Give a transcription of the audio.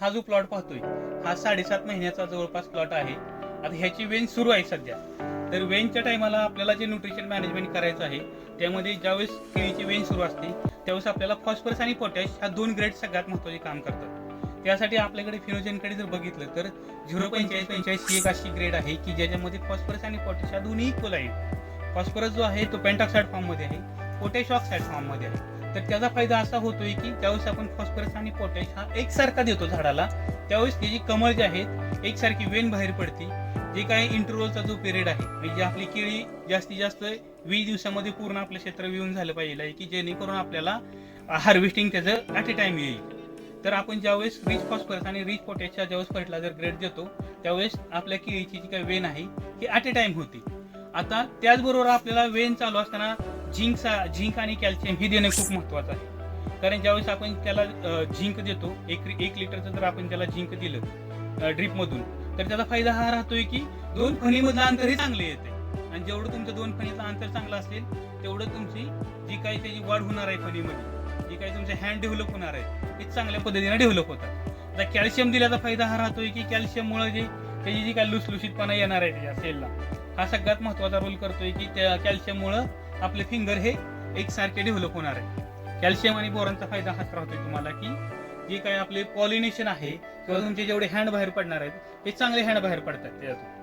हा जो प्लॉट पाहतोय हा साडेसात महिन्याचा जवळपास प्लॉट आहे. आता ह्याची वेन सुरू आहे सध्या. तर वेनच्या टायमाला आपल्याला जे न्यूट्रिशन मॅनेजमेंट करायचं आहे त्यामध्ये ज्यावेळेस केळीची वेन सुरू असते त्यावेळेस आपल्याला फॉस्फरस आणि पोटॅश ह्या दोन ग्रेड सगळ्यात महत्त्वाचे काम करतात. त्यासाठी आपल्याकडे फिनोजनकडे जर बघितलं तर झिरो पंचेचाळीस पंचेचाळीस ही एक अशी ग्रेड आहे की ज्याच्यामध्ये फॉस्फरस आणि पोटॅश ह्या दोन्ही इक्वल आहे फॉस्फरस जो आहे तो पेंटॉक्साईड फॉर्ममध्ये आहे पोटॅश ऑक्साईड फॉर्ममध्ये आहे. तर त्याचा फायदा असा होतोय की ज्यावेळेस आपण फॉस्फरस आणि पोटॅश हा एकसारखा देतो झाडाला त्यावेळेस त्याची कमळ जी आहेत एकसारखी वेन बाहेर पडते. जे काय इंटरव्हलचा जो पिरियड आहे म्हणजे आपली केळी जास्तीत जास्त वीस दिवसामध्ये पूर्ण आपलं क्षेत्र विऊन झालं पाहिजे की जेणेकरून आपल्याला हार्वेस्टिंग त्याचं ॲट ए टाइम येईल. तर आपण ज्यावेळेस रिच फॉस्फरस आणि रिच पोटॅशच्या ज्यावेळेस फर्टिलायझर ग्रेड देतो त्यावेळेस आपल्या केळीची जी काही वेन आहे ही ॲट ए टाइम होती. आता त्याचबरोबर आपल्याला वेन चालू असताना झिंक झिंक आणि कॅल्शियम हे देणं खूप महत्वाचं आहे. कारण ज्यावेळेस आपण त्याला झिंक देतो एक एक लिटरचं जर आपण त्याला झिंक दिलं ड्रीपमधून तर त्याचा फायदा हा राहतोय की दोन फणीमधलं अंतरही चांगले येते आणि जेवढं तुमचं दोन फणीचं अंतर चांगलं असेल तेवढं तुमची जी काही त्याची वाढ होणार आहे फणीमध्ये जी काही तुमचे हँड डेव्हलप होणार आहे ते चांगल्या पद्धतीने डेव्हलप होतात. आता कॅल्शियम दिल्याचा फायदा हा राहतोय की कॅल्शियममुळे जे त्याची जी काही लुसलुशीतपणा येणार आहे त्याच्या सेलला हा सगळ्यात महत्त्वाचा रोल करतोय की त्या कॅल्शियममुळं आपले फिंगर हे एकसारखे डेव्हलप होणार आहे कॅल्शियम आणि बोरॉनचा फायदा हाच राहतोय तुम्हाला की जे काही आपले पॉलिनेशन आहे किंवा तुमचे जेवढे हँड बाहेर पडणार आहेत ते चांगले हँड बाहेर पडतात. त्याच्यातून